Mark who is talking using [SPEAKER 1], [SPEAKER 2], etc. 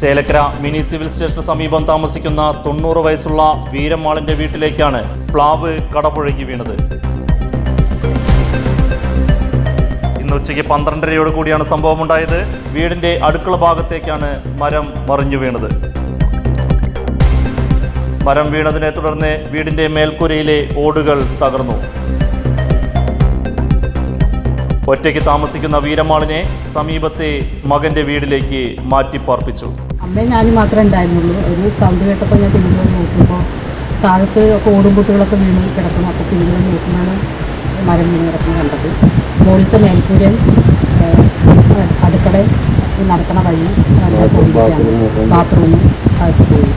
[SPEAKER 1] Chelakkara mini civil സ്റ്റേഷന് സമീപം താമസിക്കുന്ന തൊണ്ണൂറ് വയസ്സുള്ള വീരമാളിന്റെ വീട്ടിലേക്കാണ് പ്ലാവ് കടപുഴകി വീണത്. ഇന്ന് ഉച്ചയ്ക്ക് പന്ത്രണ്ടരയോട് കൂടിയാണ് സംഭവം ഉണ്ടായത് വീടിന്റെ അടുക്കള ഭാഗത്തേക്കാണ് മരം മറിഞ്ഞു വീണത്. മരം വീണതിനെ തുടർന്ന് വീടിന്റെ മേൽക്കൂരയിലെ ഓടുകൾ തകർന്നു. ഒറ്റയ്ക്ക് താമസിക്കുന്ന വീരമാളിനെ സമീപത്തെ മകന്റെ വീടിലേക്ക് മാറ്റിപ്പാർപ്പിച്ചു.
[SPEAKER 2] അമ്മയും ഞാനും മാത്രമേ ഉണ്ടായിരുന്നുള്ളൂ. ഒരു സൗണ്ട് കേട്ടപ്പോൾ ഞാൻ തിരിഞ്ഞു നോക്കുമ്പോൾ താഴത്ത് ഒക്കെ ഓടും പൊട്ടുകളൊക്കെ വീണ് കിടക്കണം അപ്പോൾ തിരിഞ്ഞു നോക്കുമ്പോഴാണ് മരം വീണ് കിടക്കുന്നത് കണ്ടത്. മുകളിലത്തെ മേൽക്കൂരയും അടുക്കള നടക്കണ വഴി ബാത്റൂമും അകത്ത് പോയി.